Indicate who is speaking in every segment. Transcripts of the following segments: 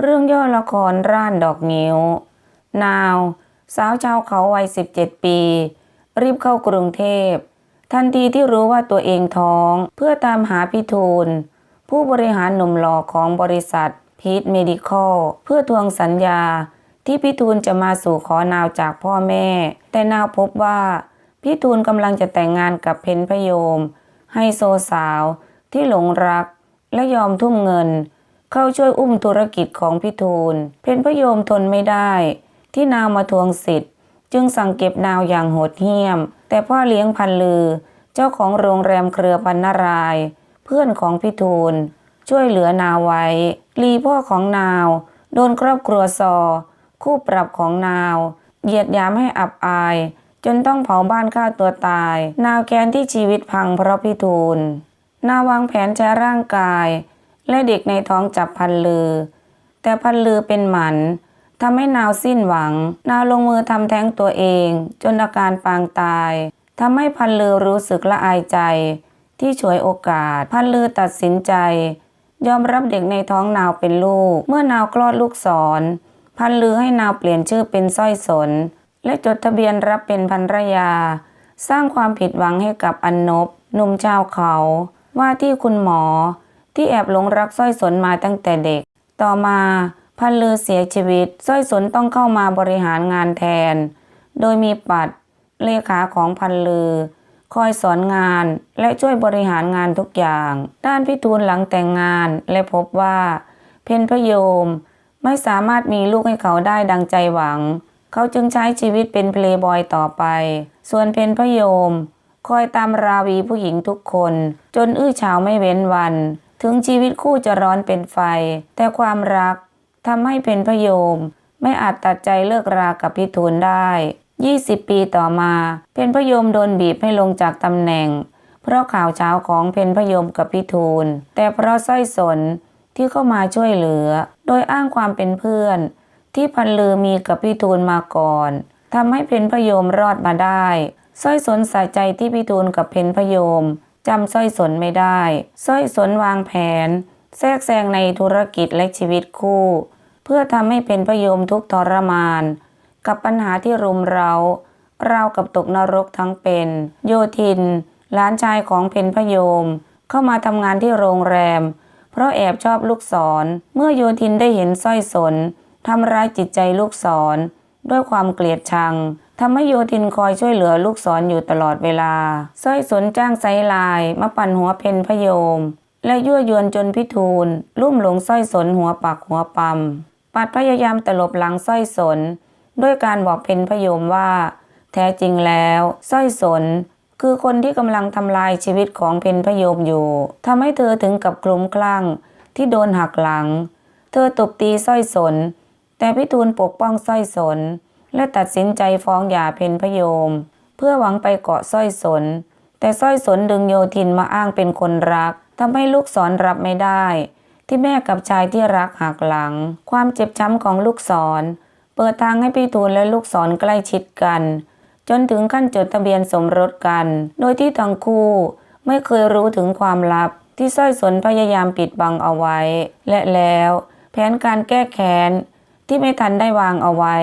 Speaker 1: เรื่องย่อละครร่านดอกนิ้ว นาว สาวชาวเขาวัย 17 ปี รีบเข้ากรุงเทพ ทันทีที่รู้ว่าตัวเองท้อง เพื่อตามหาพิทูล ผู้บริหารหนุ่มหล่อของบริษัทพีทเมดิคอลเพื่อทวงสัญญาที่พิทูลจะมาสู่ขอนาวจากพ่อแม่ แต่นาวพบว่าพิทูลกำลังจะแต่งงานกับเพนพยม ให้โซสาวที่หลงรักและยอมทุ่มเงิน เข้าช่วยอุ้มธุรกิจของพิทูล เพนพยมทนไม่ได้ ที่นาวมาทวงสิทธิ์ จึงสั่งเก็บนาวอย่างโหดเหี้ยม แต่พ่อเลี้ยงพันลือ เจ้าของโรงแรมเครือพันนาราย เพื่อนของพิทูล ช่วยเหลือนาวไว้ ลีพ่อของนาว โดนครอบครัวซอ คู่ปรับของนาว เหยียดหยามให้อับอาย จนต้องเผาบ้านฆ่าตัวตาย นาวแค้นที่ชีวิตพังเพราะพิทูล นาวางแผนใช้ร่างกาย และเด็กในท้องจับพันลือ แต่พันลือเป็นหมันทำให้นาวสิ้นหวัง นาวลงมือทำแท้งตัวเอง จนอาการปางตายทำให้พันลือรู้สึกละอายใจ ที่ฉวยโอกาส พันลือตัดสินใจ ยอมรับเด็กในท้องนาวเป็นลูก เมื่อนาวคลอดลูกศรพันลือให้นาวเปลี่ยนชื่อเป็นสร้อยสน และจดทะเบียนรับเป็นภรรยา สร้างความผิดหวังให้กับอันนบหนุ่มชาวเขา ว่าที่คุณหมอ ที่แอบหลงรักสร้อยสนมาตั้งแต่เด็ก ต่อมาพันลือเสียชีวิตสร้อยสนต้องเข้ามาบริหารงานแทน โดยมีปัดเลขาของพันลือ คอยสอนงานและช่วยบริหารงานทุกอย่าง ด้านพิทูลหลังแต่งงานและพบว่า เพนพยมไม่สามารถมีลูกให้เขาได้ดังใจหวัง เขาจึงใช้ชีวิตเป็นเพลย์บอยต่อไป ส่วนเพนพยม คอยตามราวีผู้หญิงทุกคน จนอื้อเฉาไม่เว้นวัน ถึงชีวิตคู่จะร้อนเป็นไฟ แต่ความรักทำให้เพนพยม ไม่อาจตัดใจเลิกรากับพิทูลได้ 20 ปีต่อมา เพนพยมโดนบีบให้ลงจากตำแหน่ง เพราะข่าวเช้าของเพนพยมกับพิทูล แต่เพราะสร้อยสนที่เข้ามาช่วยเหลือ โดยอ้างความเป็นเพื่อน ที่พันลือมีกับพิทูลมาก่อนทำให้เพนพยมรอดมาได้สร้อยสนใสะใจที่พิทูลกับเพนพยม จำสร้อยสนไม่ได้สร้อยสนวางแผน แทรกแซงในธุรกิจและชีวิตคู่ เพื่อทำให้เพนพยมทุกทรมาน กับปัญหาที่รุมเรารากับตกนรกทั้งเป็น โยทิน หลานชายของเพนพยม เข้ามาทำงานที่โรงแรม เพราะแอบชอบลูกศร เมื่อโยทินได้เห็นสร้อยสนทำร้ายจิตใจลูกศร ด้วยความเกลียดชัง ทำให้โยทินคอยช่วยเหลือลูกศรออยู่ตลอดเวลาสร้อยสนจ้างไซลายมาปั่นหัวเพนพยม และยั่วยวนจนพิทูลลุ่มหลงสร้อยสนหัวปักหัวปัมปัดพยายามตลบหลังสร้อยสน ด้วยการบอกเพนพยมว่า แท้จริงแล้วสร้อยสน คือคนที่กำลังทำลายชีวิตของเพนพยมอยู่ทำให้เธอถึงกับคลุ้มคลั่งที่โดนหักหลัง เธอตบตีสร้อยสน แต่พิทูลปกป้องสร้อยสน และตัดสินใจฟ้องหย่าเพนพยม เพื่อหวังไปเกาะสร้อยสน แต่สร้อยสนดึงโยทินมาอ้างเป็นคนรักทำให้ลูกศรรับไม่ได้ ที่แม่กับชายที่รักหักหลัง ความเจ็บช้ำของลูกศรเปิดทางให้พี่ทูลและลูกศรใกล้ชิดกัน จนถึงขั้นจดทะเบียนสมรสกัน โดยที่ทั้งคู่ไม่เคยรู้ถึงความลับที่สร้อยสนพยายามปิดบังเอาไว้ และแล้ว แผนการแก้แค้นที่ไม่ทันได้วางเอาไว้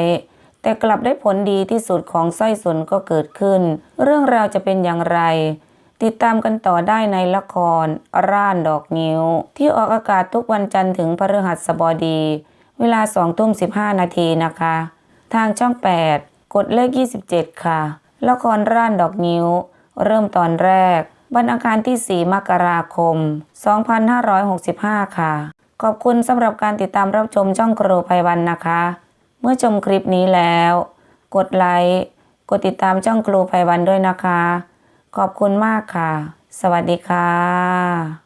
Speaker 1: แต่กลับได้ผลดีที่สุดของสร้อยสนก็เกิดขึ้น เรื่องราวจะเป็นอย่างไร ติดตามกันต่อได้ในละคร ร่านดอกนิ้ว ที่ออกอากาศทุกวันจันทร์ถึงพฤหัสบดี เวลา2ทุ่ม15นาทีนะคะ ทางช่อง 8 กดเลข 27 ค่ะ ละครร่านดอกนิ้ว เริ่มตอนแรกวันอังคารที่ 4 มกราคม 2565 ค่ะ ขอบคุณสำหรับการติดตามรับชมช่องครูภัยวันนะคะ มื่อชมคลิปนี้แล้ว กดไลค์ กดติดตามช่องครูไพวันด้วยนะคะ ขอบคุณมากค่ะ สวัสดีค่ะ